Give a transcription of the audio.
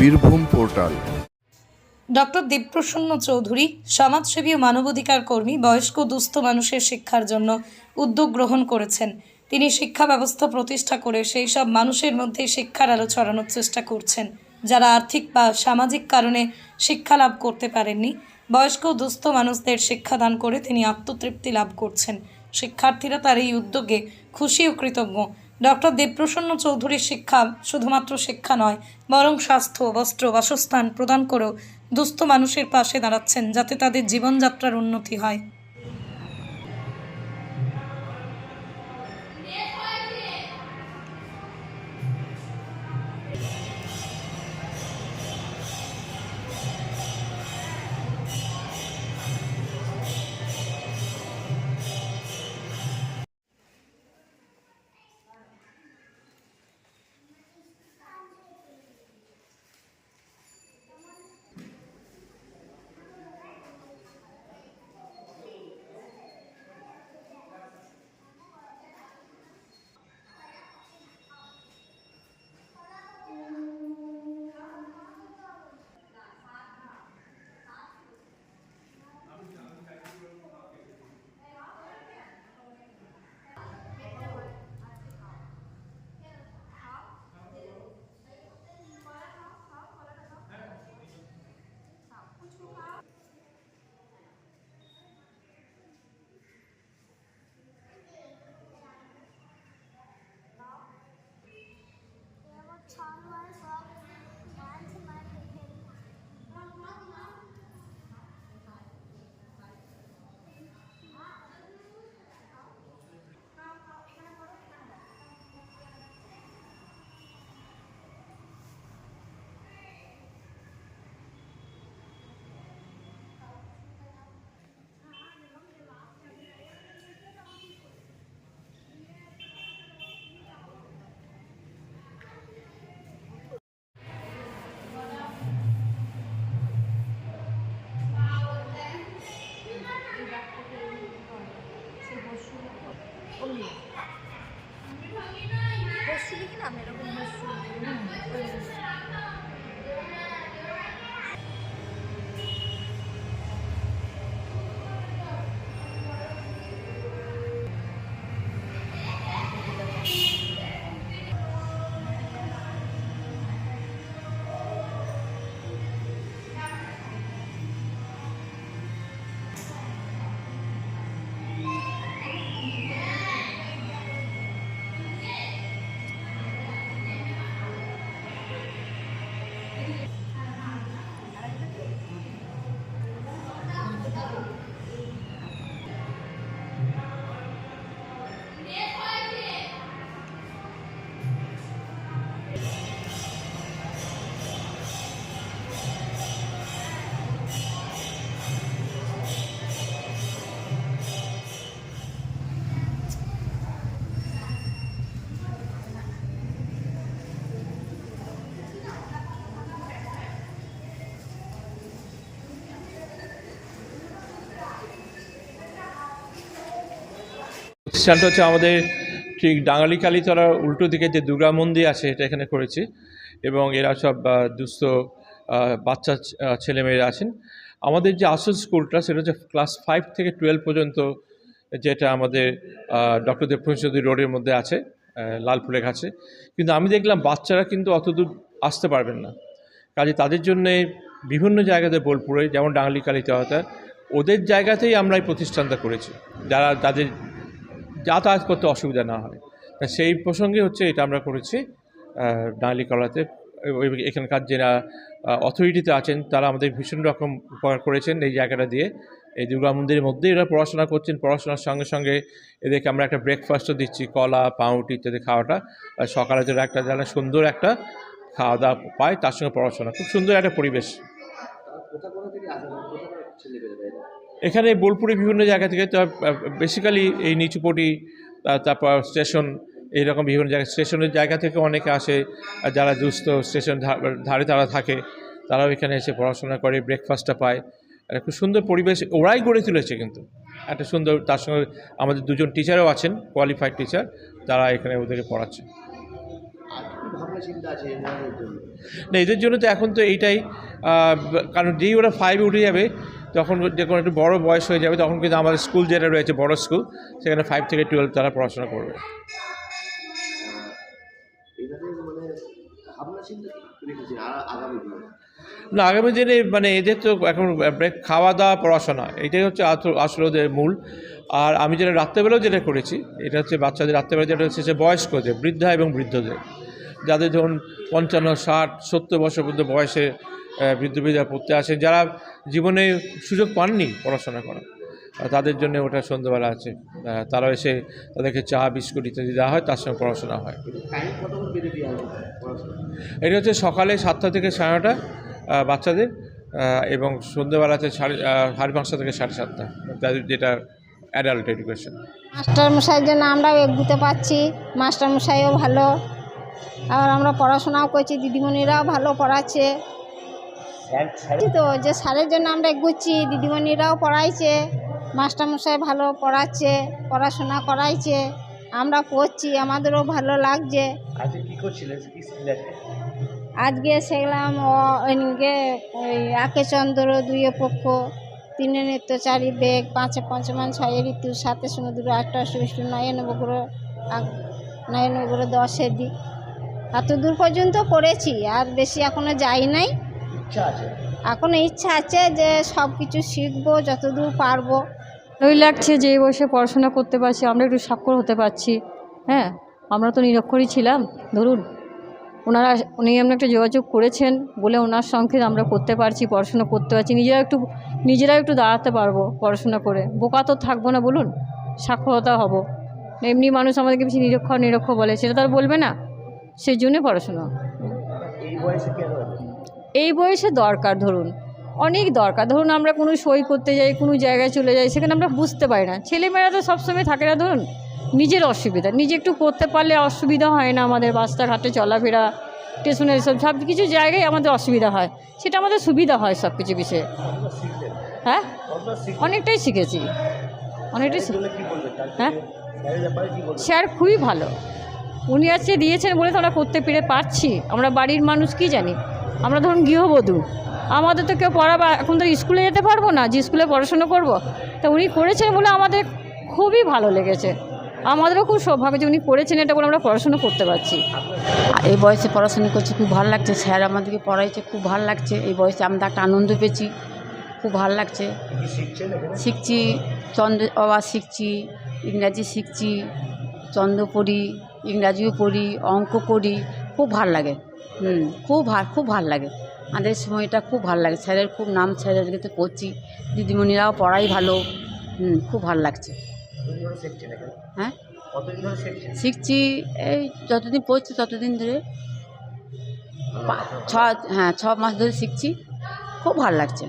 Birbhum portal. Doctor Debaprasanna Chowdhury, সমাজসেবী ও মানবাধিকার কর্মী, বয়স্ক দুস্থ মানুষের শিক্ষার জন্য উদ্যোগ গ্রহণ করেছেন। তিনি শিক্ষা ব্যবস্থা প্রতিষ্ঠা করে সেই সব মানুষের মধ্যে শিক্ষার আলো ছড়ানোর চেষ্টা করছেন, যারা আর্থিক বা সামাজিক কারণে শিক্ষা লাভ করতে পারেননি। বয়স্ক দুস্থ মানুষদের শিক্ষাদান করে তিনি আত্মতৃপ্তি লাভ করছেন। শিক্ষার্থীরা তার এই উদ্যোগে খুশি ও কৃতজ্ঞ। ডক্টর দেবপ্রসন্ন চৌধুরীর শিক্ষা শুধুমাত্র শিক্ষা নয়, বরং স্বাস্থ্য, বস্ত্র, বাসস্থান প্রদান করেও দুস্থ মানুষের পাশে দাঁড়াচ্ছেন যাতে তাদের জীবনযাত্রার উন্নতি হয়। প্রতিষ্ঠানটা হচ্ছে আমাদের ঠিক ডাঙালি কালীতলার উল্টো দিকে যে দুর্গা মন্দির আছে এটা এখানে করেছি। এবং এরা সব দুস্থ বাচ্চা ছেলেমেয়েরা আছেন। আমাদের যে আসল স্কুলটা সেটা হচ্ছে ক্লাস ফাইভ থেকে টুয়েলভ পর্যন্ত যেটা আমাদের ডক্টর দেবপ্রসাদ রোডের মধ্যে আছে আহ, লালপুরের কাছে কিন্তু আমি দেখলাম বাচ্চারা কিন্তু অত দূর আসতে পারবেন না। কাজে তাদের জন্যে বিভিন্ন জায়গাতে বোলপুরে যেমন ডাঙালি কালীতলাটা ওদের জায়গাতেই আমরা এই প্রতিষ্ঠানটা করেছি। যারা তাদের যাতায়াত করতে অসুবিধা না হয়। তা সেই প্রসঙ্গে হচ্ছে এটা আমরা করেছি ডালি কলাতে এখানকার যারা অথরিটিতে আছেন, তারা আমাদের ভীষণ রকম উপকার করেছেন এই জায়গাটা দিয়ে। এই দুর্গা মন্দিরের মধ্যেই এরা পড়াশোনা করছেন, পড়াশোনার সঙ্গে সঙ্গে এদেরকে আমরা একটা ব্রেকফাস্টও দিচ্ছি, কলা, পাউরুটি ইত্যাদি খাওয়াটা। সকালে যারা একটা, যারা সুন্দর একটা খাওয়া দাওয়া পায়, তার সঙ্গে পড়াশোনা। খুব সুন্দর একটা পরিবেশ। এখানে বোলপুরে বিভিন্ন জায়গা থেকে বেসিক্যালি এই নিচুপটি তারপর স্টেশন এইরকম বিভিন্ন জায়গা স্টেশনের জায়গা থেকে অনেকে আসে যারা দুস্থ স্টেশন ধারে তারা থাকে, তারাও এখানে এসে পড়াশোনা করে ব্রেকফাস্টটা পায়। একটা খুব সুন্দর পরিবেশ, ওরাই গড়ে তুলেছে কিন্তু। একটা সুন্দর, তার সঙ্গে আমাদের দুজন টিচারও আছেন কোয়ালিফাইড টিচার তারা এখানে ওদেরকে পড়াচ্ছে। না, এদের জন্য তো এখন তো এইটাই কারণ যেই ওরা ফাইভে উঠে যাবে যখন একটু বড় বয়স হয়ে যাবে, তখন কিন্তু আমাদের স্কুল যেটা রয়েছে, বড় স্কুল, সেখানে ফাইভ থেকে টুয়েলভ তারা পড়াশোনা করবে। না, আগামী দিনে মানে এদের তো এখন খাওয়া দাওয়া, পড়াশোনা, এটাই হচ্ছে আস- আসলে ওদের মূল। আর আমি যেটা রাত্রেবেলাও যেটা করেছি, এটা হচ্ছে বাচ্চাদের রাত্রেবেলা যেটা হচ্ছে যে বয়স্কদের, বৃদ্ধা এবং বৃদ্ধদের। যাদের ধরুন পঞ্চান্ন, ষাট, সত্তর বছর পর্যন্ত বয়সে আহ, বৃদ্ধ পড়তে আসে যারা জীবনে সুযোগ পাননি পড়াশোনা করার তাদের জন্য ওটা সন্ধ্যেবেলা আছে। তারা এসে তাদেরকে চা বিস্কুট ইত্যাদি দেওয়া হয় তার সঙ্গে পড়াশোনা হয়। এটা হচ্ছে সকালে সাতটা থেকে সাড়ে নটা বাচ্চাদের এবং সন্ধ্যেবেলাতে সাড়ে সাড়ে পাঁচটা থেকে সাড়ে সাতটা তাদের যেটা অ্যাডাল্ট এডুকেশন মাস্টারমশাইয়ের জন্য আমরাও এগোতে পারছি মাস্টারমশাইও ভালো। আর আমরা পড়াশোনাও করছি দিদিমণিরাও ভালো পড়াচ্ছে। তো যে স্যারের জন্য আমরা এগোচ্ছি দিদিমণিরাও পড়াইছে মাস্টারমশাই ভালো পড়াচ্ছে পড়াশোনা করাইছে আমরা পড়ছি আমাদেরও ভালো লাগছে। আজকে শিখলাম ওইদিকে ওই আকে চন্দ্র দুই পক্ষ তিনে নিত্যচারী বেগ পাঁচে পঞ্চমান ছয় ঋতু সাতে সমুদ্র আটটা বিষ্ণু নয় নবগ্রহ নয় নবগ্রহ দশের দিক। এত দূর পর্যন্ত পড়েছি আর বেশি এখনও যাই নাই। ইচ্ছা আছে? এখনও ইচ্ছা আছে যে সব কিছু শিখব যতদূর পারব। ভালোই লাগছে যে এই বয়সে পড়াশোনা করতে পারছি আমরা একটু স্বাক্ষর হতে পারছি। হ্যাঁ আমরা তো নিরক্ষরই ছিলাম। ধরুন ওনারা উনি এমন একটা যোগাযোগ করেছেন বলে ওনার সঙ্গে আমরা করতে পারছি পড়াশোনা করতে পারছি। নিজেরা একটু নিজেরা একটু দাঁড়াতে পারব পড়াশোনা করে। বোকা তো থাকব না বলুন সাক্ষরতা হব। এমনি মানুষ আমাদেরকে বেশি নিরক্ষর নিরক্ষর বলে সেটা তো আর বলবে না। সেই জন্যে পড়াশোনা। এই বয়সে দরকার ধরুন। অনেক দরকার। ধরুন আমরা কোনো সই করতে যাই, কোনো জায়গায় চলে যাই, সেখানে আমরা বুঝতে পারি না। ছেলেমেয়েরা তো সবসময় থাকে না ধরুন, নিজের অসুবিধা। নিজে একটু করতে পারলে অসুবিধা হয় না আমাদের রাস্তাঘাটে চলাফেরা, স্টেশনে সব সব কিছু জায়গায় আমাদের অসুবিধা হয়। সেটা আমাদের সুবিধা হয় সব কিছু বিষয়ে। হ্যাঁ? অনেকটাই শিখেছি। অনেকটাই হ্যাঁ? স্যার খুবই ভালো। উনি আজকে দিয়েছেন বলে তো আমরা করতে পেরে পারছি। আমরা বাড়ির মানুষ কি জানি? আমরা ধরুন গৃহবধূ। আমাদের তো কেউ পড়াবা, এখন তো স্কুলে যেতে পারব না, যে স্কুলে পড়াশুনো করব। তা উনি করেছেন বলে আমাদের খুবই ভালো লেগেছে। আমাদেরও খুব সৌভাগ্য যে উনি করেছেন এটা বলে আমরা পড়াশুনো করতে পারছি। এই বয়সে পড়াশোনা করছি, খুব ভালো লাগছে। স্যার আমাদেরকে পড়াইছে, খুব ভালো লাগছে। এই বয়সে আমরা একটা আনন্দ পেয়েছি, খুব ভালো লাগছে। শিখছি, চন্দ্র বাবা শিখছি, ইংরাজি শিখছি, চন্দ্র পড়ি, ইংরাজিও পড়ি, অঙ্ক করি, খুব ভালো লাগে। হুম খুব ভালো খুব ভালো লাগে। আমাদের সময়টা খুব ভালো লাগে। স্যারের খুব নাম স্যারের তো পড়ছি দিদিমণিরাও পড়াই ভালো। হুম খুব ভালো লাগছে। হ্যাঁ? শিখছি এই যতদিন পড়ছি ততদিন ধরে ছ হ্যাঁ ছ মাস ধরে শিখছি। খুব ভালো লাগছে।